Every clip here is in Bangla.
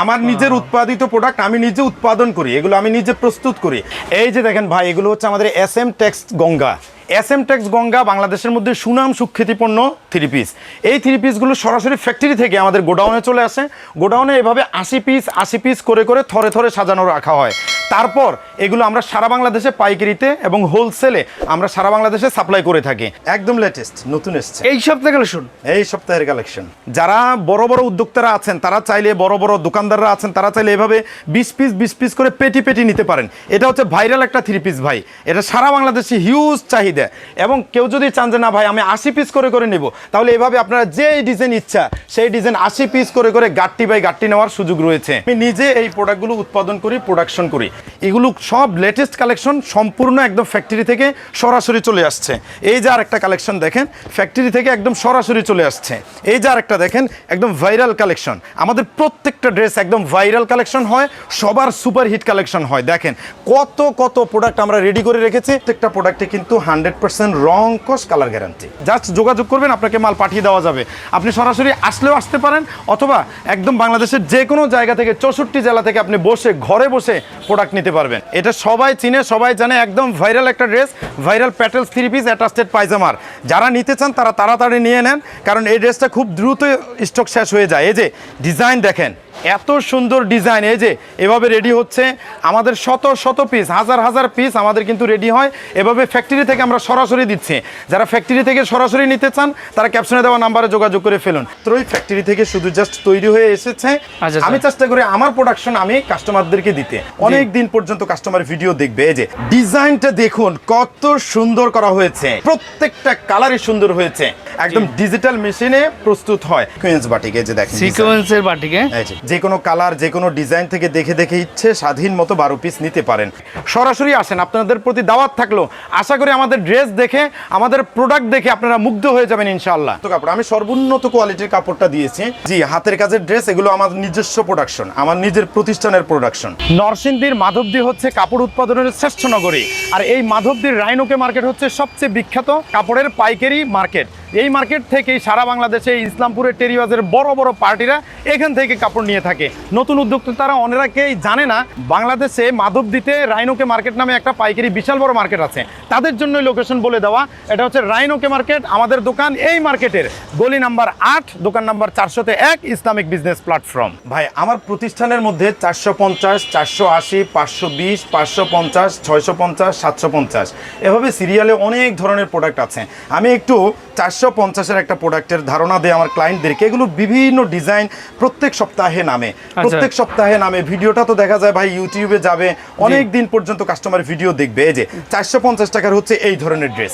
আমার নিজের উৎপাদিত প্রোডাক্ট আমি নিজে উৎপাদন করি এগুলো আমি নিজে প্রস্তুত করি। এই যে দেখেন ভাই এগুলো হচ্ছে আমাদের S M Tex Ganga. S M Tex Ganga বাংলাদেশের মধ্যে সুনাম সুখ্যাতিপন্ন থ্রি পিস এই থ্রি পিসগুলো সরাসরি ফ্যাক্টরি থেকে আমাদের গোডাউনে চলে আসে। গোডাউনে এভাবে আশি পিস আশি পিস করে করে থরে থরে সাজানো রাখা হয়। তারপর এগুলো আমরা সারা বাংলাদেশে পাইকারিতে এবং হোলসেলে আমরা সারা বাংলাদেশে সাপ্লাই করে থাকি। একদম লেটেস্ট নতুন এসছে। এই সপ্তাহে কালেকশন এই সপ্তাহের কালেকশন যারা বড় বড় উদ্যোক্তারা আছেন তারা চাইলে বড় বড় দোকানদাররা আছেন তারা চাইলে এভাবে বিশ পিস বিশ পিস করে পেটি পেটি নিতে পারেন। এটা হচ্ছে ভাইরাল একটা থ্রি পিস ভাই। এটা সারা বাংলাদেশে হিউজ চাহিদা। এবং কেউ যদি চান যে না ভাই আমি আশি পিস করে করে নেব। তাহলে এভাবে আপনারা যে ডিজাইন ইচ্ছা সেই ডিজাইন আশি পিস করে করে গাট্টি বাই গাট্টি নেওয়ার সুযোগ রয়েছে। আমি নিজে এই প্রোডাক্টগুলো উৎপাদন করি প্রোডাকশন করি। এগুলো সব লেটেস্ট কালেকশন সম্পূর্ণ একদম ফ্যাক্টরি থেকে সরাসরি চলে আসছে। এই যে আরেকটা কালেকশন দেখেন ফ্যাক্টরি থেকে একদম সরাসরি চলে আসছে। এই যে আরেকটা দেখেন, একদম ভাইরাল কালেকশন আমাদের প্রত্যেকটা ড্রেস একদম ভাইরাল কালেকশন হয়, সবার সুপার হিট কালেকশন হয়। দেখেন, কত কত প্রোডাক্ট আমরা রেডি করে রেখেছি, প্রত্যেকটা প্রোডাক্টে কিন্তু হান্ড্রেড পার্সেন্ট রং কস কালার গ্যারান্টি জাস্ট যোগাযোগ করবেন, আপনাকে মাল পাঠিয়ে দেওয়া যাবে। আপনি সরাসরি আসলেও আসতে পারেন, অথবা একদম বাংলাদেশের যে কোনো জায়গা থেকে, চৌষট্টি জেলা থেকে আপনি বসে, ঘরে বসে প্রোডাক্ট নিতে পারবেন। এটা সবাই চিনে, সবাই জানে, একদম ভাইরাল একটা dress viral Patel three piece attested পায়জামার যারা নিতে চান, তারা তাড়াতাড়ি নিয়ে নেন, কারণ এই ড্রেসটা খুব দ্রুত স্টক শেষ হয়ে যায়। এই যে ডিজাইন দেখেন এত সুন্দর ডিজাইন এই যে এভাবে রেডি হচ্ছে। আমাদের শত শত পিস হাজার হাজার পিস আমাদের কিন্তু রেডি হয়। এভাবে ফ্যাক্টরি থেকে আমরা সরাসরি দিচ্ছি। যারা ফ্যাক্টরি থেকে সরাসরি নিতে চান তারা ক্যাপশনে দেওয়া নাম্বারে যোগাযোগ করে ফেলুন। তো ওই ফ্যাক্টরি থেকে শুধু জাস্ট তৈরি হয়ে এসেছে। আচ্ছা, আমি চেষ্টা করি আমার প্রোডাকশন আমি কাস্টমারদেরকে দিতে। অনেক দিন পর্যন্ত কাস্টমার ভিডিও দেখবে। এই যে ডিজাইনটা দেখুন কত সুন্দর করা হয়েছে। প্রত্যেকটা কালারই সুন্দর হয়েছে। একদম ডিজিটাল মেশিনে প্রস্তুত হয়। কুইন্স বাটিক যে দেখেন সিকোয়েন্সের বাটিকে। এই যে, যে কোনো কালার যে কোনো ডিজাইন থেকে দেখে দেখে ইচ্ছে স্বাধীন মতো বারো পিস নিতে পারেন। সরাসরি আসেন আপনাদের প্রতি দাওয়াত থাকল। আশা করি আমাদের ড্রেস দেখে আমাদের প্রোডাক্ট দেখে আপনারা মুগ্ধ হয়ে যাবেন ইনশাআল্লাহ। তো কাপড় আমি সর্বোন্নত কোয়ালিটির কাপড়টা দিয়েছি। জি হাতের কাজের ড্রেস এগুলো আমার নিজস্ব প্রোডাকশন আমার নিজের প্রতিষ্ঠানের প্রোডাকশন নরসিংদীর মাধবদী হচ্ছে কাপড় উৎপাদনের শ্রেষ্ঠ নগরী। আর এই মাধবদীর রাইনোকে মার্কেট হচ্ছে সবচেয়ে বিখ্যাত কাপড়ের পাইকারি মার্কেট। এই মার্কেট থেকেই সারা বাংলাদেশে ইসলামপুরের টেরিওয়াজের বড় বড় পার্টিরা এখান থেকে কাপড় নিয়ে থাকে। নতুন উদ্যোক্তারা অনেরাকেই জানে না, বাংলাদেশে মাধবদীতে রাইনোকে মার্কেট নামে একটা পাইকারি বিশাল বড় মার্কেট আছে। তাদের জন্য লোকেশন বলে দেওয়া, এটা হচ্ছে রাইনোকে মার্কেট, আমাদের দোকান এই মার্কেটের। গলি নাম্বার আট, দোকান নাম্বার চারশোতে এক, ইসলামিক বিজনেস প্ল্যাটফর্ম। ভাই, আমার প্রতিষ্ঠানের মধ্যে চারশো পঞ্চাশ, চারশো আশি, পাঁচশো বিশ, পাঁচশো পঞ্চাশ, ছয়শো পঞ্চাশ, সাতশো পঞ্চাশ। এভাবে সিরিয়ালে অনেক ধরনের প্রোডাক্ট আছে। আমি একটু চারশো পঞ্চাশের একটা প্রোডাক্টের ধারণা দেয় আমার ক্লায়েন্টদেরকে। এগুলো বিভিন্ন ডিজাইন প্রত্যেক সপ্তাহে নামে। প্রত্যেক সপ্তাহে নামে। ভিডিওটা তো দেখা যায় ভাই ইউটিউবে যাবে। অনেক দিন পর্যন্ত কাস্টমার ভিডিও দেখবে। এই যে চারশো পঞ্চাশ টাকার হচ্ছে এই ধরনের ড্রেস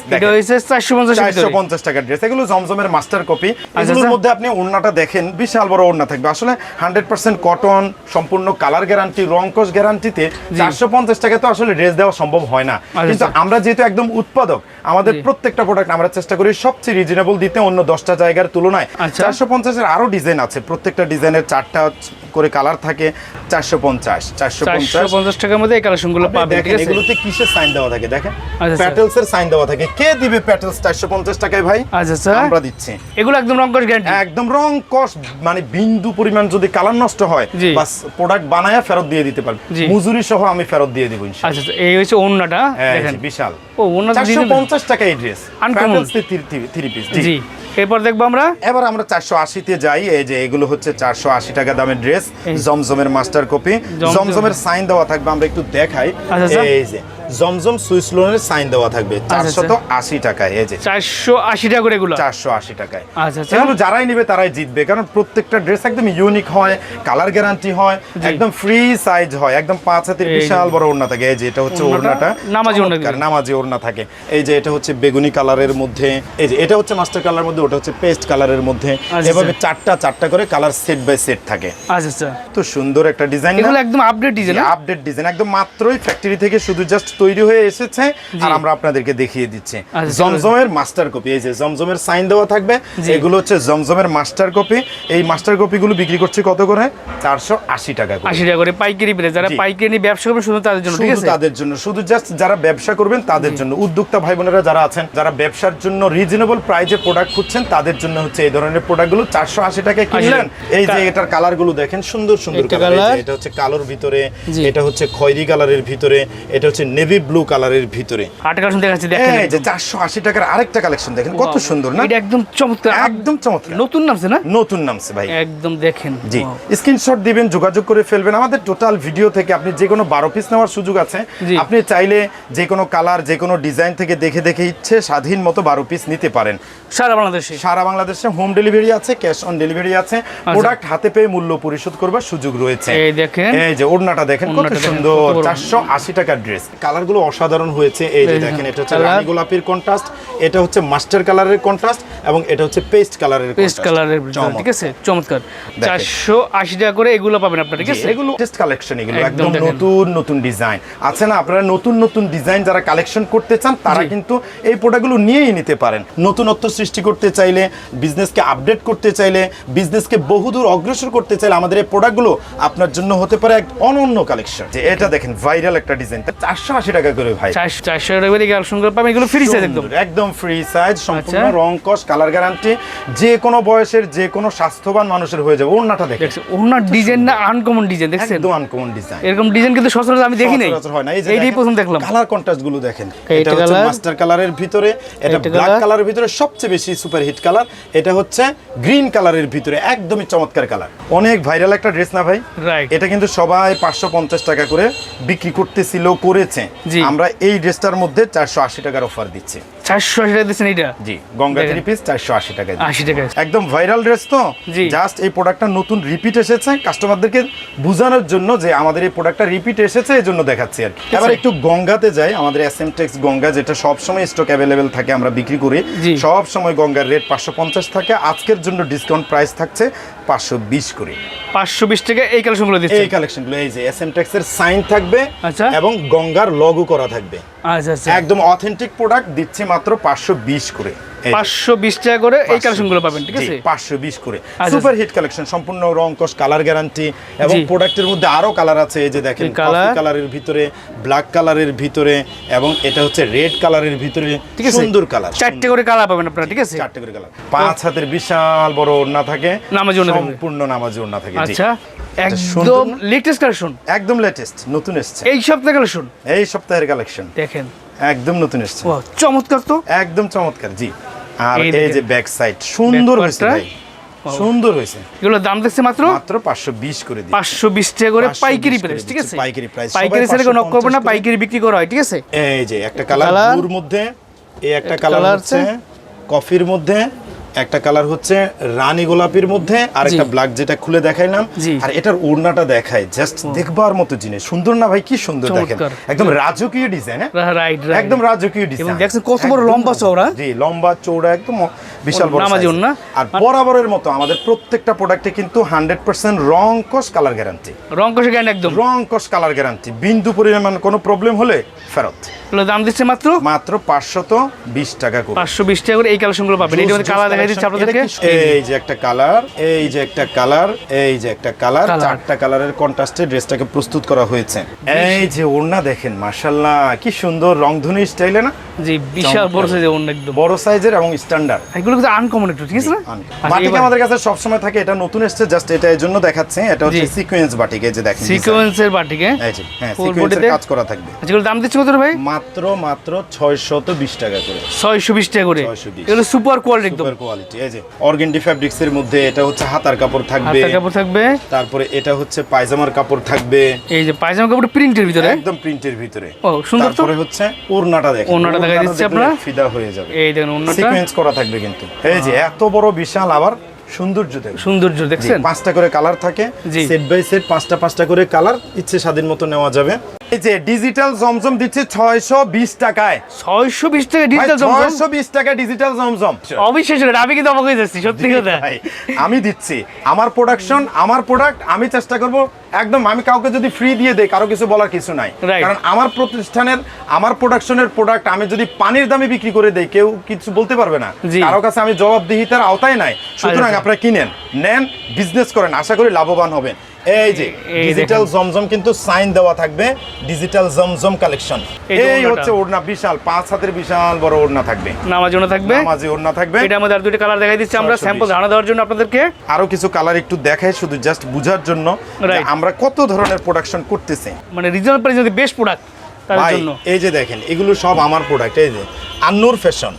চারশো পঞ্চাশ টাকার ড্রেস এগুলো জমজমের মাস্টার কপি এগুলোর আচ্ছা। মধ্যে আপনি ওড়নাটা দেখেন বিশাল বড় ওড়না থাকবে। আসলে হান্ড্রেড পার্সেন্ট কটন সম্পূর্ণ কালার গ্যারান্টি রংকশ গ্যারান্টিতে চারশো পঞ্চাশ টাকা তো আসলে ড্রেস দেওয়া সম্ভব হয় না। কিন্তু আচ্ছা। আমরা যেহেতু একদম উৎপাদক আমাদের প্রত্যেকটা প্রোডাক্ট আমরা চেষ্টা করি সবচেয়ে রিজনেবল দিতে অন্য দশটা জায়গার তুলনায় আচ্ছা। চারশো পঞ্চাশের আরও ডিজাইন আছে প্রত্যেকটা ডিজাইনের চারটা করে কালার থাকে চারশো পঞ্চাশ চারশো পঞ্চাশ। টাকার মধ্যে এই কালেকশনগুলো পাবেন এগুলোতে কিসের সাইন দেওয়া থাকে? দেখেন আচ্ছা, আচ্ছা। প্যাটেলস এর সাইন দেওয়া থাকে। কে দিবে প্যাটেলস চারশো পঞ্চাশ টাকায় ভাই? আচ্ছা আমরা দিচ্ছি। এগুলো একদম রঙ্কশ গ্যারান্টি একদম রং কস মানে বিন্দু পরিমাণ যদি কালার নষ্ট হয়। বাস প্রোডাক্ট বানায়া ফেরত দিয়ে দিতে পারবে। মজুরি সহ আমি ফেরত দিয়ে দিব ইনশাআল্লাহ। আচ্ছা এই হচ্ছে ওন্নাটা হ্যাঁ, দেখেন। বিশাল। ও ওন্না টাকা এই ড্রেস। থ্রি পিস জি। এরপর দেখব আমরা এবার আমরা চারশো আশিতে যাই এই যে এগুলো হচ্ছে চারশো আশি টাকা দামের ড্রেস। জমজমের মাস্টার কপি জমজম। জমজমের সাইন দেওয়া থাকবে আমরা একটু দেখাই আচ্ছা। এই যে জমজম সুইস লোনের সাইন দেওয়া থাকবে। আচ্ছা। চারশত আশি টাকায় এই যে। চারশো আশি টাকা করে এগুলো? চারশো আশি টাকায়। আচ্ছা আচ্ছা। এগুলো যারাই নেবে তারাই জিতবে কারণ প্রত্যেকটা ড্রেস একদম ইউনিক হয় কালার গ্যারান্টি হয় একদম ফ্রি সাইজ হয় একদম পাঁচ হাতের বিশাল বড় ওড়না থাকে এই যে এটা হচ্ছে ওড়নাটা নামাজি ওড়না। নামাজি ওড়না থাকে। এই যে এটা হচ্ছে বেগুনি কালারের মধ্যে এই যে এটা হচ্ছে মাস্টার কালার মধ্যে ওটা হচ্ছে পেস্ট কালারের মধ্যে। আচ্ছা, এভাবে চারটা চারটা করে কালার সেট বাই সেট থাকে। আচ্ছা আচ্ছা। তো সুন্দর একটা ডিজাইন এগুলো একদম আপডেট ডিজাইন আপডেট ডিজাইন একদম মাত্রই ফ্যাক্টরি থেকে শুধু জাস্ট তৈরি হয়ে এসেছে আর আমরা আপনাদেরকে দেখিয়ে দিচ্ছি। আচ্ছা, জমজমের মাস্টার কপি এই যে জমজমের সাইন দেওয়া থাকবে এগুলো হচ্ছে জমজমের মাস্টার কপি এই মাস্টার কপিগুলো বিক্রি করছি কত করে? চারশো আশি টাকা আশি টাকা করে পাইকারি প্রাইস। যারা পাইকারি নিয়ে ব্যবসা করবে শুধু তাদের জন্য ঠিক আছে? তাদের জন্য শুধু জাস্ট যারা ব্যবসা করবেন তাদের জন্য। উদ্যোক্তা ভাই বোনেরা যারা আছেন যারা ব্যবসার জন্য রিজনেবল প্রাইজে প্রোডাক্ট খুঁজছেন তাদের জন্য হচ্ছে এই ধরনের প্রোডাক্টগুলো চারশো আশি টাকায় কিনলেন। এই যে এটার কালারগুলো দেখেন সুন্দর সুন্দর কালার এটা হচ্ছে কালোর ভিতরে এটা হচ্ছে খয়রি কালারের ভিতরে এটা হচ্ছে নেভি ব্লু কালারের ভিতরে। আট কালেকশন দেখাচ্ছি দেখেন এই যে চারশো আশি টাকার আরেকটা কালেকশন দেখেন কত সুন্দর না? এটা একদম চমৎকার। একদম চমৎকার। নতুন নামছে না? নতুন নামছে ভাই। একদম দেখেন জি স্ক্রিনশট দিবেন যোগাযোগ করে ফেলবেন। আমাদের টোটাল ভিডিও থেকে আপনি যে কোনো বারো পিস নেওয়ার সুযোগ আছে। আপনি চাইলে যে কোনো কালার যে কোনো ডিজাইন থেকে দেখে দেখে ইচ্ছে স্বাধীন মতো বারো পিস নিতে পারেন। সারা বাংলাদেশে? সারা বাংলাদেশে হোম ডেলিভারি আছে ক্যাশ অন ডেলিভারি আছে। প্রোডাক্ট হাতে পেয়ে মূল্য পরিশোধ করবার সুযোগ রয়েছে। এই দেখেন। এই যে ওড়নাটা দেখেন কত সুন্দর কত বড়। চারশো আশি টাকার ড্রেস কালারগুলো অসাধারণ হয়েছে। এই যে দেখেন এটা হচ্ছে রানী গোলাপির কন্ট্রাস্ট এটা হচ্ছে মাস্টার কালারের কন্ট্রাস্ট এবং এটা হচ্ছে পেস্ট কালারের পেস্ট কালারের ঠিক আছে? চমৎকার। চারশো আশি টাকা করে এগুলো পাবেন আপনার ঠিক আছে? এগুলো টেস্ট কালেকশন এগুলো একদম নতুন নতুন ডিজাইন আছে না আপনারা নতুন নতুন ডিজাইন যারা কালেকশন করতে চান তারা কিন্তু এই প্রোডাক্টগুলো নিয়েই নিতে পারেন। নতুনত্ব সৃষ্টি করতে চাইলে বিজনেসকে আপডেট করতে চাইলে বিজনেসকে বহুদূর অগ্রসর করতে চাইলে আমাদের এই প্রোডাক্টগুলো আপনার জন্য হতে পারে এক অনন্য কালেকশন যে এটা দেখেন ভাইরাল একটা ডিজাইন চারশো টাকা করে ভাই। চারশো চারশো টাকা করে কালেকশন করে পাবেন এগুলো ফ্রি সাইজ একদম। একদম ফ্রি সাইজ সম্পূর্ণ আচ্ছা। রং কস কালার গ্যারান্টি যে কোনো বয়সের যে কোনো স্বাস্থ্যবান মানুষের হয়ে যাবে। ওড়নাটা দেখেন। ওনার ডিজাইন না আনকমন ডিজাইন দেখছেন? একদম আনকমন ডিজাইন এরকম ডিজাইন কিন্তু সচরাচর আমি দেখি নাই। হয় না। এইটাই প্রথম দেখলাম। কালার কন্ট্রাস্টগুলো দেখেন। এটা হচ্ছে মাস্টার কালারের ভিতরে এটা ব্ল্যাক। কালারের ভিতরে সবচেয়ে বেশি সুপার হিট কালার এটা হচ্ছে গ্রিন কালারের ভিতরে একদমই চমৎকার কালার অনেক ভাইরাল একটা ড্রেস না ভাই? এটা কিন্তু সবাই পাঁচশো পঞ্চাশ টাকা করে বিক্রি করতেছিল করেছে। আমরা এই ড্রেসটার মধ্যে চারশো আশি টাকার অফার দিচ্ছি। চারশো আশি টাকা দিচ্ছেন এটা জি গঙ্গা থ্রি পিস চারশো আশি টাকা আশি টাকা একদম ভাইরাল ড্রেস তো জাস্ট এই প্রোডাক্টটা নতুন রিপিট এসেছে কাস্টমারদেরকে বোঝানোর জন্য যে আমাদের এই প্রোডাক্টটা রিপিট এসেছে এই জন্য দেখাচ্ছি আর এবার একটু গঙ্গাতে যাই আমাদের এস এম টেক্স গঙ্গা যেটা সব স্টক অ্যাভেলেবেল থাকে আমরা বিক্রি করি সব সময় গঙ্গার রেট পাঁচশো পঞ্চাশ থাকে আজকের জন্য ডিসকাউন্ট প্রাইস থাকছে পাঁচশো বিশ করে। পাঁচশো বিশ টাকা এই কালেকশনগুলো দিচ্ছে এই কালেকশনগুলো এই যে এস এম টেক্স এর সাইন থাকবে আচ্ছা। এবং গঙ্গার লগো করা থাকবে। আচ্ছা আচ্ছা। একদম অথেন্টিক প্রোডাক্ট দিচ্ছে মাত্র পাঁচশো বিশ করে। পাঁচশো বিশ টাকা করে এই কালেকশনগুলো পাবেন ঠিক আছে? পাঁচশো বিশ করে। সুপার হিট কালেকশন সম্পূর্ণ রং কস কালার গ্যারান্টি এবং প্রোডাক্টের মধ্যে আরও কালার আছে এই যে দেখেন কালারের ভিতরে ব্ল্যাক কালারের ভিতরে এবং এটা হচ্ছে রেড কালারের ভিতরে ঠিক আছে। সুন্দর কালার চারটে করে কালার পাবেন আপনারা ঠিক আছে? চারটে করে কালার পাঁচ হাতের বিশাল বড় ওড়না থাকে নামাজি সম্পূর্ণ নামাজি ওড়না থাকে। আচ্ছা। একদম লেটেস্ট কালেকশন। একদম লেটেস্ট নতুন এসছে। এই সপ্তাহে কালেকশন? এই সপ্তাহের কালেকশন। দেখেন। একদম নতুন এসছে। চমৎকার তো। একদম চমৎকার জি। আর এই যে ব্যাক সাইড সুন্দর হয়েছে ভাই। সুন্দর হয়েছে। এগুলোর দাম দেখছে মাত্র? মাত্র পাঁচশো বিশ করে দিই পাঁচশো বিশ টাকা করে পাইকারি প্রাইস ঠিক আছে? পাইকারি price। পাইকারি সবাই কোনো করবে না পাইকারি বিক্রি করা হয় ঠিক আছে? এই যে একটা কালার। মধ্যে এই একটা কালার আছে। কফির মধ্যে। একটা কালার হচ্ছে রানী গোলাপির মধ্যে আর একটা ব্ল্যাক যেটা খুলে দেখাইলাম। আর এটার ওড়নাটা দেখায় জাস্ট দেখবার মতো জিনিস। সুন্দর না ভাই? কি সুন্দর দেখেন। একদম রাজকীয় ডিজাইন রাইট একদম রাজকীয় ডিজাইন দেখছেন কত বড় লম্বা চওড়া? জি লম্বা চৌড়া একদম বিশাল বড়। ওড়না। আর বরাবরের মতো আমাদের প্রত্যেকটা প্রোডাক্টে কিন্তু হান্ড্রেড পার্সেন্ট রং কস কালার গ্যারান্টি রং কষে জ্ঞান একদম। রং কস কালার গ্যারান্টি বিন্দু পরিমাণ কোনো প্রবলেম হলে ফেরত। দাম দিচ্ছে মাত্র? মাত্র পাঁচশত বিশ টাকা করে। পাঁচশো বিশ টাকা করে এই কালেকশনগুলো পাবেন। এই কালার juice দেখা দিচ্ছে আপনাদেরকে এই যে একটা কালার এই যে একটা কালার এই যে একটা কালার চারটা কালারের কন্ট্রাস্টে ড্রেসটাকে প্রস্তুত করা হয়েছে। এই যে ওড়না দেখেন কি সুন্দর রংধনু স্টাইলে না? জি বিশাল বড় সাইজের অন্য একদম। বড় সাইজের এবং স্ট্যান্ডার্ড এগুলো কিন্তু আনকমন একটু ঠিক আছে না? আচ্ছা, বাটিক আমাদের কাছে সবসময় থাকে এটা নতুন এসছে জাস্ট এটা এর জন্য দেখাচ্ছে এটা হচ্ছে সিকোয়েন্স বাটিক এই যে দেখেন সিকোয়েন্সের বাটিকে? এই যে, হ্যাঁ সিকোয়েন্সের কাজ করা থাকবে। আচ্ছা এগুলোর দাম দিচ্ছে কত ভাই? মাত্র মাত্র ছয়শত বিশ টাকা করে। ছয়শো বিশ টাকা করে। 620 এগুলো সুপার কোয়ালিটি একদম। সুপার কোয়ালিটি এই যে অর্গেন্ডি ফ্যাব্রিক্স এর মধ্যে এটা হচ্ছে হাতার কাপড় থাকবে। হাতের কাপড় থাকবে। তারপরে এটা হচ্ছে পায়জামার কাপড় থাকবে। এই যে পায়জামা কাপড় প্রিন্টের ভিতরে? একদম প্রিন্টের ভিতরে। ও সুন্দর তারপরে হচ্ছে ওড়নাটা দেখেন। ওড়নাটা দিচ্ছি দেখলে আপনারা। ফিদা হয়ে যাবে। এই দেখেন অন্যটা সিকোয়েন্স করা থাকবে কিন্তু। এই যে এত বড় বিশাল আবার সৌন্দর্য দেখছেন? পাঁচটা করে কালার থাকে। সেট বাই সেট পাঁচটা পাঁচটা করে কালার ইচ্ছে স্বাধীন মতো নেওয়া যাবে। এই যে ডিজিটাল জমজম দিচ্ছে ছয়শো বিশ টাকায়। ছয়শো বিশ টাকা ডিজিটাল জমজম ছয়শো বিশ টাকা ডিজিটাল জমজম অবিশ্বাস আমি কিন্তু অবাক হয়ে যাচ্ছি সত্যি কথা। আমি দিচ্ছি। আমার প্রোডাকশন আমার প্রোডাক্ট আমি চেষ্টা করব একদম আমি কাউকে যদি ফ্রি দিয়ে দেই কারও কিছু বলার কিছু নাই। কারণ আমার প্রতিষ্ঠানের আমার প্রোডাকশনের প্রোডাক্ট আমি যদি পানির দামে বিক্রি করে দেই কেউ কিছু বলতে পারবে না। কারও কাছে আমি জবাবদিহিতার আওতায় নাই। সুতরাং আচ্ছা। আপনারা কিনেন নেন বিজনেস করেন আশা করি লাভবান হবেন। এই যে ডিজিটাল জমজম কিন্তু সাইন দেওয়া থাকবে ডিজিটাল জমজম কালেকশন এই। হচ্ছে ওড়না বিশাল পাঁচ হাতের বিশাল বড় ওড়না থাকবে। নামার জন্য থাকবে। নামাজি ওড়না থাকবে। এটা আমাদের আর দুইটা কালার দেখাই দিচ্ছি আমরা স্যাম্পল ধারণা দেওয়ার জন্য আপনাদেরকে। আরও কিছু কালার একটু দেখায় শুধু জাস্ট বুঝার জন্য আমরা কত ধরনের প্রোডাকশন করতেছি। মানে রিজনাল প্রাইস যদি বেস্ট প্রোডাক্ট তার জন্য। এই যে দেখেন এগুলো সব আমার প্রোডাক্ট এই যে। আন্নুর ফ্যাশন।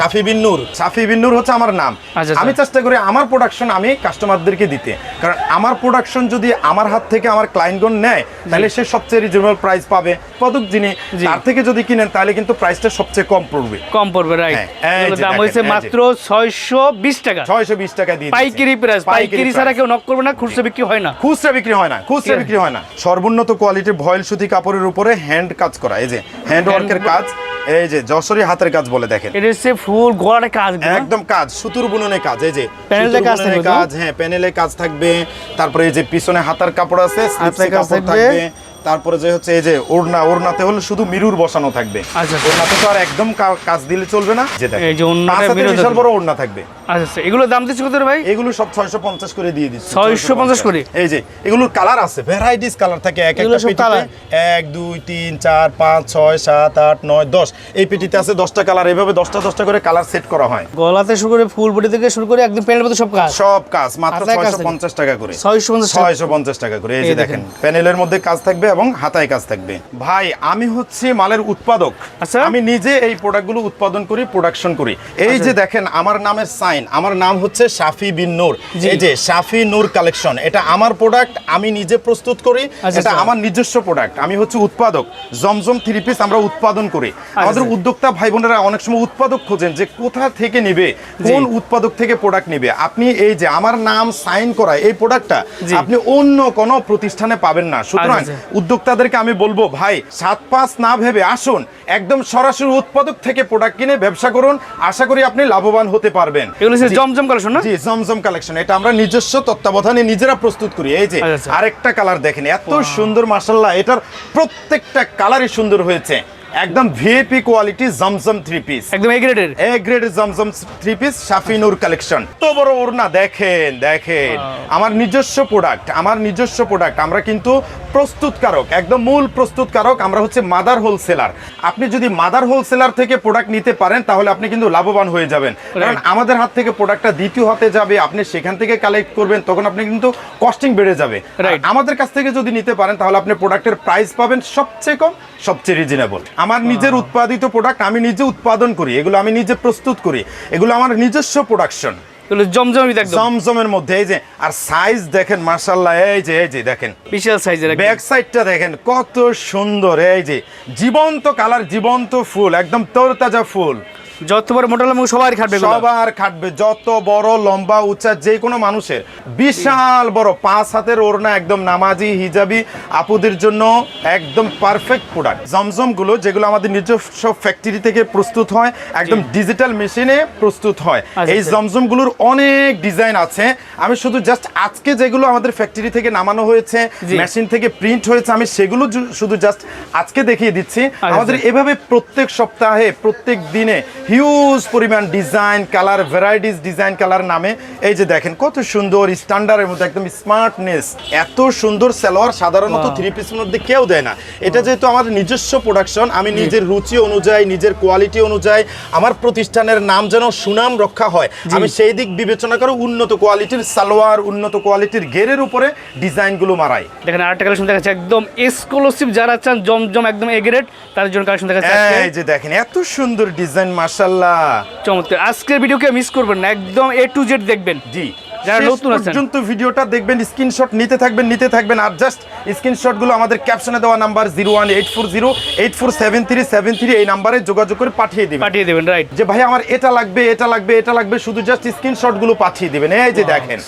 সাফি বিন নূর। সাফি বিন নূর হচ্ছে আমার নাম। আচ্ছা, আচ্ছা। আমি চেষ্টা করি আমার প্রোডাকশন আমি কাস্টমারদেরকে দিতে। কারণ আমার প্রোডাকশন যদি আমার হাত থেকে আমার ক্লায়েন্টগণ নেয় তাহলে সে সবচেয়ে রিজনেবল প্রাইস পাবে। পদক যিনি তার থেকে যদি কিনেন তাহলে কিন্তু প্রাইসটা সবচেয়ে কম পড়বে। কম পড়বে রাইট হ্যাঁ, যে দাম হয়েছে মাত্র ছয়শো বিশ টাকা। ছয়শো বিশ টাকা দিয়ে পাইকারি প্রাইস পাইকারি ছাড়া কেউ নক করবে না খুচরা বিক্রি হয় না। খুচরা বিক্রি হয় না খুচরা বিক্রি হয় না। সর্বোন্নত কোয়ালিটির ভয়েল সুতি কাপড়ের উপরে হ্যান্ড কাজ করা। এই যে হ্যান্ড ওয়ার্কের কাজ। এই যে যশোরী হাতের কাজ বলে দেখেন। এটা হচ্ছে ফুল গোড়ার কাজ একদম কাজ সুতুর বুননে কাজ এই যে প্যানেলে কাজ থাকবে কাজ হ্যাঁ প্যানেলে কাজ থাকবে। তারপরে এই যে পিছনে হাতার কাপড় আছে স্লিপসে কাপড় থাকবে। তারপরে যে হচ্ছে এই যে ওড়না ওড়নাতে হলে শুধু মিরুর বসানো থাকবে। আচ্ছা। ওড়নাতে তো আর একদম কাজ দিলে চলবে না। যে দেখেন বিশাল বড় ওড়না থাকবে। আচ্ছা আচ্ছা এগুলো দাম দিচ্ছে কত ভাই এগুলো সব 650 করে দিয়ে দিচ্ছি 650 করে? এই যে এগুলোর কালার আছে ভ্যারাইটিস কালার থাকে এক এগুলো একটা সব পেটিতে colour? 1 2 3 4 5 6 7 8 9 10 এই পেটিতে আছে 10টা কালার এইভাবে 10টা 10টা করে কালার সেট করা হয় গলাতে শুরু করে ফুল বডি থেকে শুরু করে একদম প্যানেল মতো সব কাজ সব কাজ মাত্র? 650 টাকা করে ছয়শো পঞ্চাশ টাকা 650 টাকা করে এই যে দেখেন। প্যানেলের মধ্যে কাজ থাকবে এবং হাতায় কাজ থাকবে ভাই আমি হচ্ছে মালের উৎপাদক আচ্ছা। আমি নিজে এই প্রোডাক্টগুলো উৎপাদন করি প্রোডাকশন করি এই আচ্ছা। যে দেখেন আমার নামের সাইন আমার নাম হচ্ছে শাফি বিন নূর। এই যে শাফি নূর কালেকশন এটা আমার প্রোডাক্ট আমি নিজে প্রস্তুত করি। আচ্ছা, এটা আচ্ছা। আমার নিজস্ব প্রোডাক্ট আমি হচ্ছে উৎপাদক। জমজম থ্রি পিস আমরা উৎপাদন করি। আমাদের আচ্ছা। উদ্যোক্তা ভাই বোনেরা অনেক সময় উৎপাদক খোঁজেন যে কোথা থেকে নিবে কোন উৎপাদক থেকে প্রোডাক্ট নিবে। আপনি এই যে আমার নাম সাইন করা এই প্রোডাক্টটা। আপনি অন্য কোনো প্রতিষ্ঠানে পাবেন না। সুতরাং উদ্যোক্তাদেরকে আমি বলব ভাই সাত পাঁচ না ভেবে আসুন। একদম সরাসরি উৎপাদক থেকে প্রোডাক্ট কিনে ব্যবসা করুন। আশা করি আপনি লাভবান হতে পারবেন। এগুলো হচ্ছে জমজম কালেকশন না? জি জমজম কালেকশন এটা আমরা নিজস্ব তত্ত্বাবধানে নিজেরা প্রস্তুত করি। এই যে আচ্ছা, আচ্ছা। আরেকটা কালার দেখেন এত সুন্দর মার্শাল্লাহ এটার প্রত্যেকটা কালারই সুন্দর হয়েছে। একদম ভিএপি কোয়ালিটি জমজম থ্রি পিস একদম এ গ্রেডের এ গ্রেড জমজম থ্রি পিস শাফিনুর কালেকশন তো বড় ওড়না দেখেন দেখেন। আমার নিজস্ব প্রোডাক্ট আমার নিজস্ব প্রোডাক্ট আমরা কিন্তু প্রস্তুতকারক একদম মূল প্রস্তুতকারক আমরা হচ্ছে মাদার হোলসেলার। আপনি যদি মাদার হোলসেলার থেকে প্রোডাক্ট নিতে পারেন তাহলে আপনি কিন্তু লাভবান হয়ে যাবেন। কারণ আমাদের হাত থেকে প্রোডাক্টটা দ্বিতীয় হাতে যাবে আপনি সেখান থেকে কালেক্ট করবেন তখন আপনি কিন্তু কস্টিং বেড়ে যাবে। আমাদের কাছ থেকে যদি নিতে পারেন তাহলে আপনি প্রোডাক্টের প্রাইস পাবেন সবচেয়ে কম সবচেয়ে রিজনেবল আমার নিজের উৎপাদিত প্রোডাক্ট আমি নিজে উৎপাদন করি এগুলো আমি নিজে প্রস্তুত করি এগুলো আমার নিজস্ব প্রোডাকশন এগুলো জমজমিত একদম। জমজমের মধ্যে এই যে আর সাইজ দেখেন মার্শাল্লাহ এই যে এই যে দেখেন। বিশাল সাইজের ব্যাক সাইডটা দেখেন কত সুন্দর এই যে জীবন্ত কালার জীবন্ত ফুল একদম তরতাজা ফুল। যত বড় মোটা লম্বা সবাই খাটবে সবার খাটবে যত বড় লম্বা উঁচা যে কোনো মানুষের। বিশাল বড় পাঁচ হাতের ওড়না একদম নামাজি হিজাবি আপুদের জন্য একদম পারফেক্ট প্রোডাক্ট জমজমগুলো যেগুলো আমাদের নিজস্ব ফ্যাক্টরি থেকে প্রস্তুত হয় একদম ডিজিটাল মেশিনে প্রস্তুত হয়। আচ্ছা, এই আচ্ছা। জমজমগুলোর অনেক ডিজাইন আছে। আমি শুধু জাস্ট আজকে যেগুলো আমাদের ফ্যাক্টরি থেকে নামানো হয়েছে মেশিন থেকে প্রিন্ট হয়েছে আমি সেগুলো শুধু জাস্ট আজকে দেখিয়ে দিচ্ছি। আমাদের এভাবে প্রত্যেক সপ্তাহে প্রত্যেক দিনে হিউজ পরিমাণ design colour varieties design colour নামে। এই যে দেখেন কত সুন্দর স্ট্যান্ডার্ডের মধ্যে একদম স্মার্টনেস এত সুন্দর সালোয়ার সাধারণত থ্রি পিসের মধ্যে কেউ দেয় না। এটা যেহেতু আমার নিজস্ব প্রোডাকশন আমি নিজের রুচি অনুযায়ী নিজের কোয়ালিটি অনুযায়ী আমার প্রতিষ্ঠানের নাম যেন সুনাম রক্ষা হয় আমি সেই দিক বিবেচনা করে উন্নত কোয়ালিটির সালোয়ার উন্নত কোয়ালিটির গেরের উপরে ডিজাইনগুলো মারাই। দেখেন আরেকটা কালেকশন দেখাচ্ছে একদম এক্সক্লুসিভ যারা চান জমজম একদম এগ্রেড গ্রেড তাদের জন্য কালেকশন দেখাচ্ছে আজকে। এই যে দেখেন এত সুন্দর ডিজাইন মাশাল্লাহ চমৎকার। আজকের ভিডিওকে মিস করবেন না একদম এ টু জেড দেখবেন। জি। যারা নতুন আছেন। পর্যন্ত ভিডিওটা দেখবেন স্ক্রিনশট নিতে থাকবেন নিতে থাকবেন আর জাস্ট স্ক্রিনশটগুলো আমাদের ক্যাপশনে দেওয়া number zero one eight four zero eight four seven three seven three এই নাম্বারে যোগাযোগ করে পাঠিয়ে দেবেন। পাঠিয়ে দেবেন রাইট যে ভাই আমার এটা লাগবে এটা লাগবে এটা লাগবে শুধু জাস্ট স্ক্রিনশটগুলো পাঠিয়ে দেবেন। এই যে দেখেন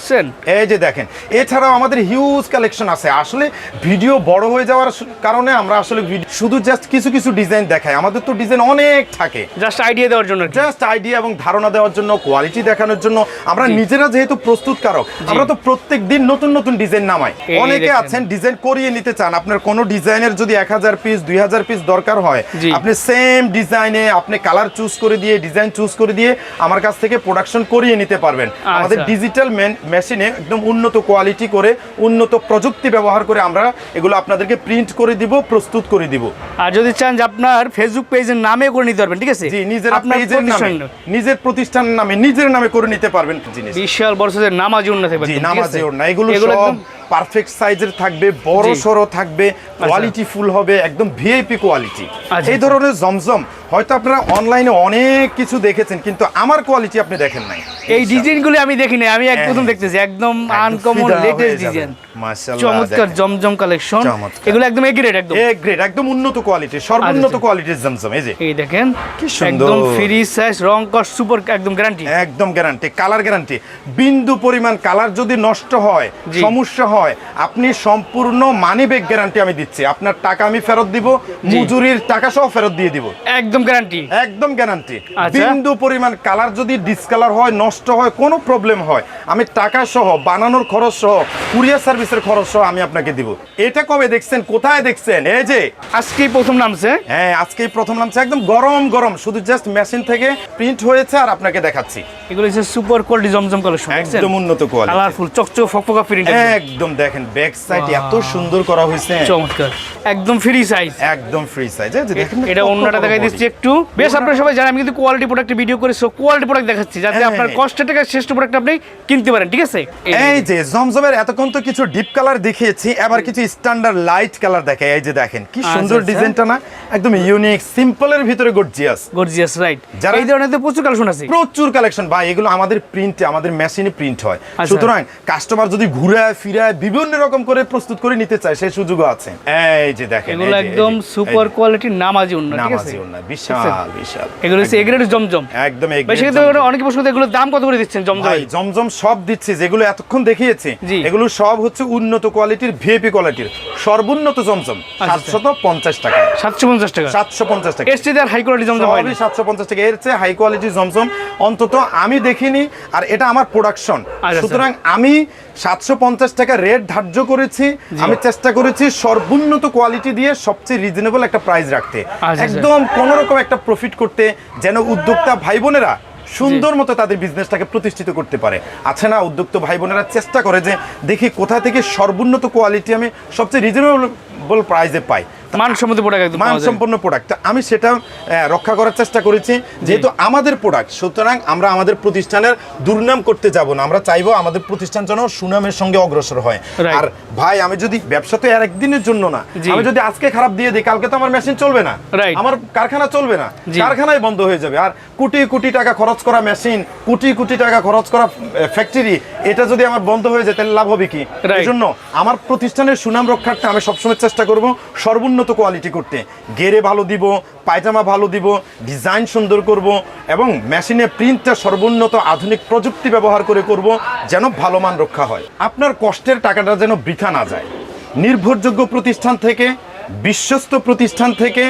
এই যে দেখেন এছাড়াও আমাদের হিউজ কালেকশন আছে। আসলে ভিডিও বড় হয়ে যাওয়ার কারণে আমরা আসলে ভিডিও শুধু জাস্ট কিছু কিছু ডিজাইন দেখাই। আমাদের তো ডিজাইন অনেক থাকে। জাস্ট আইডিয়া দেওয়ার জন্য জাস্ট আইডিয়া এবং ধারণা দেওয়ার জন্য কোয়ালিটি দেখানোর জন্য আমরা নিজেরা যেহেতু প্রস্তুতকারক আমরা তো প্রত্যেক দিন নতুন নতুন ডিজাইন নামাই। অনেকে আছেন ডিজাইন করিয়ে নিতে চান আপনার কোনো ডিজাইনের যদি এক হাজার পিস দুই হাজার পিস দরকার হয় আপনি সেম ডিজাইনে আপনি কালার চুজ করে দিয়ে ডিজাইন চুজ করে দিয়ে আমার কাছ থেকে প্রোডাকশন করিয়ে নিতে পারবেন। আমাদের আচ্ছা। ডিজিটাল মেশিনে একদম উন্নত কোয়ালিটি করে উন্নত প্রযুক্তি ব্যবহার করে আমরা এগুলো আপনাদেরকে প্রিন্ট করে দিব প্রস্তুত করে দিব। আর যদি চান যে আপনার ফেসবুক পেজের নামে করে নিতে পারবেন ঠিক আছে? জি নিজের আপনার পেজের নামে নিজের প্রতিষ্ঠানের নামে নিজের নামে করে নিতে পারবেন জিনিস। বিশাল সাইজের নামাজি উন্নত থাকবে জি নামাজে আছে? ওর না এগুলো সব পারফেক্ট সাইজের থাকবে বড়। আচ্ছা। সড়ো থাকবে কোয়ালিটি ফুল হবে একদম ভিআইপি কোয়ালিটি আচ্ছা, এই আচ্ছা। ধরনের জমজম হয়তো আপনারা অনলাইনে অনেক কিছু দেখেছেন কিন্তু আমার কোয়ালিটি আপনি দেখেন নাই এই ডিজাইনগুলো আমি দেখি নাই আমি একদম হ্যাঁ। দেখতেছি একদম আনকমন লেটেস্ট ডিজাইন চমৎকার জমজম কালেকশন। এগুলো একদম এগ্রেড একদম। গ্রেড একদম উন্নত কোয়ালিটি সর্বোন্নত। কোয়ালিটির জমজম এই যে। এই দেখেন কি সুন্দর। একদম ফ্রি সাইজ রং কস সুপার একদম গ্যারান্টি একদম গ্যারান্টি কালার গ্যারান্টি বিন্দু পরিমাণ কালার যদি নষ্ট হয় সমস্যা হয় আপনি সম্পূর্ণ মানি ব্যাগ গ্যারান্টি আমি দিচ্ছি। আপনার টাকা আমি ফেরত দিব মজুরির টাকা সহ ফেরত দিয়ে দিব। একদম গ্যারান্টি একদম গ্যারান্টি আচ্ছা। বিন্দু পরিমাণ কালার যদি ডিসকালার হয় নষ্ট হয় কোনো প্রবলেম হয় আমি টাকা সহ বানানোর খরচ সহ কুরিয়ার সার্ভিসের খরচ সহ আমি আপনাকে দিব। এটা কবে দেখছেন? কোথায় দেখছেন? এই যে। আজকেই প্রথম নামছে। হ্যাঁ আজকেই প্রথম নামছে। একদম গরম গরম। শুধু জাস্ট মেশিন থেকে প্রিন্ট হয়েছে আর আপনাকে দেখাচ্ছি। এগুলো হচ্ছে সুপার কোয়ালিটি জমজম কালেকশন একদম উন্নত কোয়ালিটি কালারফুল চকচক ফকফকা প্রিন্ট একদম দেখেন ব্যাক সাইড এত সুন্দর করা হয়েছে। চমৎকার। একদম ফ্রি সাইজ একদম ফ্রি সাইজ এই দেখেন এটা অন্যটা দেখাই দিচ্ছি একটু। বেশ আপনারা সবাই জানেন আমি কিন্তু কোয়ালিটি প্রোডাক্টের ভিডিও করে সো কোয়ালিটি প্রোডাক্ট দেখাচ্ছি যাতে হ্যাঁ, আপনার হ্যাঁ। কষ্টের টাকা শ্রেষ্ঠ প্রোডাক্ট আপনি কিনতে পারেন ঠিক আছে? এই এই যে জমজমের এতক্ষণ তো কিছু ডিপ কালার দেখিয়েছি। এবার কিছু স্ট্যান্ডার্ড লাইট কালার দেখাই। এই যে দেখেন কি আচ্ছা, সুন্দর আচ্ছা। ডিজাইনটা না? একদম ইউনিক সিম্পলের ভিতরে গর্জিয়াস গর্জিয়াস রাইট যারা- এই ধরনের প্রচুর কালেকশন আছে। প্রচুর কালেকশন ভাই এগুলো আমাদের প্রিন্টে আমাদের মেশিনে প্রিন্ট হয়। আচ্ছা। সুতরাং কাস্টমার যদি ঘুরায় ফিরায় বিভিন্ন রকম করে প্রস্তুত করে নিতে চায় সেই সুযোগও আছে। এই যে দেখেন এগুলো একদম সুপার কোয়ালিটির নামাজি উন্নত ঠিক আছে? বিশাল বিশাল। এগুলো হচ্ছে এগ্রেড জমজম। একদম এগ্রেড সেক্ষেত্রে জমজম। অনেকে প্রশ্ন করে এগুলোর দাম কত করে দিচ্ছেন জমজম? ভাই জমজম সব দিচ্ছি যেগুলো এতক্ষণ দেখিয়েছি এগুলো সব হচ্ছে উন্নত কোয়ালিটির ভিএপি কোয়ালিটির সর্বোন্নত জমজম আচ্ছা। সাতশত পঞ্চাশ টাকা। সাতশো পঞ্চাশ টাকা? সাতশো পঞ্চাশ টাকা। এর চেয়ে হাই কোয়ালিটি জমজম সাতশো পঞ্চাশ টাকা। এর চেয়ে হাই কোয়ালিটি জমজম অন্তত আমি দেখিনি আর এটা আমার প্রোডাকশন আচ্ছা, সুতরাং আমি সাতশো পঞ্চাশ টাকা রেট ধার্য করেছি আমি চেষ্টা করেছি সর্বোন্নত কোয়ালিটি দিয়ে সবচেয়ে রিজনেবল একটা প্রাইস রাখতে। আচ্ছা। একদম কোনো রকম একটা প্রফিট করতে যেন উদ্যোক্তা ভাই বোনেরা সুন্দর মতো তাদের বিজনেসটাকে প্রতিষ্ঠিত করতে পারে। আছে না উদ্যোক্ত ভাই বোনেরা চেষ্টা করে যে দেখি কোথা থেকে সর্বোন্নত কোয়ালিটি আমি সবচেয়ে রিজনেবল প্রাইসে পাই। মানসম্মত প্রোডাক্ট একদম মানসম্পন্ন প্রোডাক্ট আমি সেটা রক্ষা করার চেষ্টা করেছি। যেহেতু আমাদের প্রোডাক্ট সুতরাং আমরা আমাদের প্রতিষ্ঠানের দুর্নাম করতে যাব না। আমরা চাইব আমাদের প্রতিষ্ঠান যেন সুনামের সঙ্গে অগ্রসর হয়। আর ভাই আমি যদি ব্যবসা তো আর একদিনের জন্য না আমি যদি আজকে খারাপ দিয়ে দিই কালকে তো আমার মেশিন চলবে না। আমার কারখানা চলবে না। কারখানায় বন্ধ হয়ে যাবে। আর কোটি কোটি টাকা খরচ করা মেশিন কোটি কোটি টাকা খরচ করা ফ্যাক্টরি এটা যদি আমার বন্ধ হয়ে যায় তাহলে লাভ হবে কি. এই জন্য আমার প্রতিষ্ঠানের সুনাম রক্ষার্থে আমি সবসময় চেষ্টা করব সর্বোন্নত কোয়ালিটি করতে। গেরে ভালো দিব, পায়জামা ভালো দিব ডিজাইন সুন্দর করব এবং মেশিনে প্রিন্টটা সর্বোন্নত আধুনিক প্রযুক্তি ব্যবহার করে করব যেন ভালো মান রক্ষা হয়। আপনার কষ্টের টাকাটা যেন বৃথা না যায়। নির্ভরযোগ্য প্রতিষ্ঠান থেকে, বিশ্বস্ত প্রতিষ্ঠান থেকে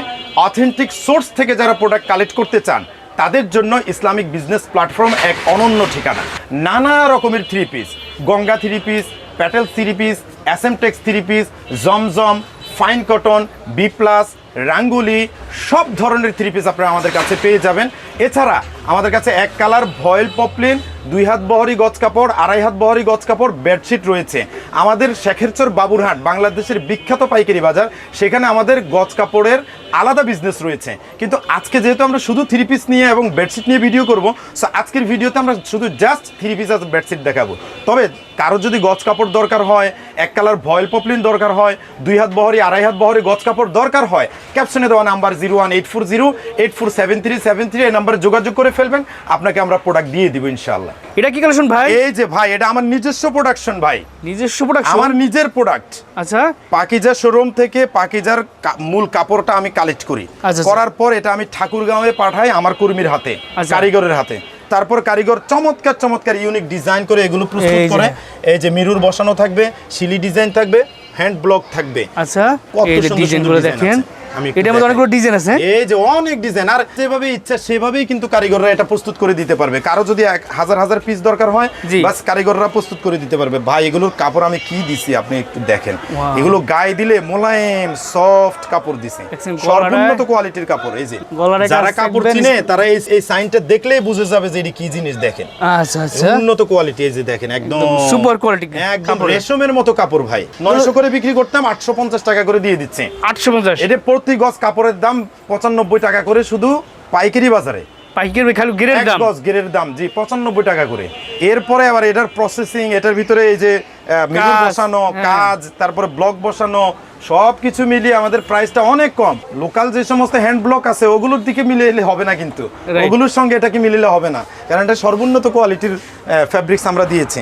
অথেন্টিক সোর্স থেকে যারা প্রোডাক্ট কালেক্ট করতে চান, তাদের জন্য ইসলামিক বিজনেস প্ল্যাটফর্ম এক অনন্য ঠিকানা। নানা রকমের three piece Ganga three piece Patel three piece S M Tex three piece জমজম ফাইন কটন বি প্লাস রাঙ্গুলি সব ধরনের থ্রি পিস আপনারা আমাদের কাছে পেয়ে যাবেন। এছাড়া আমাদের কাছে এক কালার ভয়েল পপলিন, দুই হাত বহরি গজ কাপড়, আড়াই হাত বহরি গজ কাপড় বেডশিট রয়েছে। আমাদের শেখেরচর বাবুরহাট, বাংলাদেশের বিখ্যাত পাইকারি বাজার। সেখানে আমাদের গজ কাপড়ের আলাদা বিজনেস রয়েছে। কিন্তু আজকে যেহেতু আমরা শুধু থ্রি পিস নিয়ে এবং বেডশিট নিয়ে ভিডিও করব সো আজকের ভিডিওতে আমরা শুধু জাস্ট থ্রি পিস আর বেডশিট দেখাবো। তবে কারও যদি গজ কাপড় দরকার হয়, এক কালার ভয়েল পপলিন দরকার হয়, দুই হাত বহরি, আড়াই হাত বহরি গজ কাপড় দরকার হয় ক্যাপশনে দেওয়া number zero one eight four zero eight four seven three seven three এই নাম্বারে যোগাযোগ করে ফেলবেন। আপনাকে আমরা প্রোডাক্ট দিয়ে দিব ইনশাল্লাহ এটা কি কালেকশন ভাই? এই যে ভাই এটা আমার নিজস্ব প্রোডাকশন ভাই। নিজস্ব প্রোডাকশন আমার নিজের প্রোডাক্ট আচ্ছা। পাকিজা শোরুম থেকে পাকিজার মূল কাপড়টা আমি কালেক্ট করি। আচ্ছা, আচ্ছা। করার পর এটা আমি ঠাকুরগাঁওয়ে পাঠাই আমার কর্মীর হাতে আচ্ছা। কারিগরের হাতে। তারপর কারিগর চমৎকার চমৎকার ইউনিক ডিজাইন করে এগুলো প্রস্তুত করে এই যে মিরুর বসানো থাকবে শিলি ডিজাইন থাকবে হ্যান্ড ব্লক থাকবে। আচ্ছা। কত সুন্দর দেখেন। আমি একটু এটার মধ্যে অনেকগুলো ডিজাইন আছে। এই যে অনেক ডিজাইন আর যেভাবে ইচ্ছা সেভাবেই কিন্তু কারিগররা এটা প্রস্তুত করে দিতে পারবে। কারও যদি এক হাজার হাজার পিস দরকার হয় বাস কারিগররা প্রস্তুত করে দিতে পারবে। ভাই এগুলোর কাপড় আমি কি দিছি আপনি একটু দেখেন। এগুলো গায়ে দিলে মোলায়েম সফট কাপড় দিছি। সর্বোন্নত কোয়ালিটির কাপড় এই যে। যারা কাপড় চিনে তারা এই এই সাইনটা দেখলেই বুঝে যাবে যে এটি কি জিনিস দেখেন। আচ্ছা আচ্ছা। উন্নত কোয়ালিটি এই যে দেখেন একদম সুপার কোয়ালিটি একদম রেশমের মতো কাপড় ভাই। করে বিক্রি করতাম আটশো পঞ্চাশ টাকা করে দিয়ে দিচ্ছে। আটশো পঞ্চাশ। এটা প্রতি গজ কাপড়ের দাম পঁচানব্বই টাকা করে শুধু পাইকারি বাজারে। পাইকারি খালি দাম? গজ গেরের দাম জি পঁচানব্বই টাকা করে। এরপরে আবার এটার প্রসেসিং এটার ভিতরে এই যে বসানো হ্যাঁ। কাজ তারপরে ব্লক বসানো সব কিছু মিলিয়ে আমাদের প্রাইসটা অনেক কম। লোকাল যে সমস্ত হ্যান্ড ব্লক আছে ওগুলোর দিকে মিলিয়ে হবে না কিন্তু. ওগুলোর সঙ্গে এটাকে মিলিলে হবে না। কারণ এটা সর্বোন্নত কোয়ালিটির ফ্যাব্রিক্স আমরা দিয়েছি।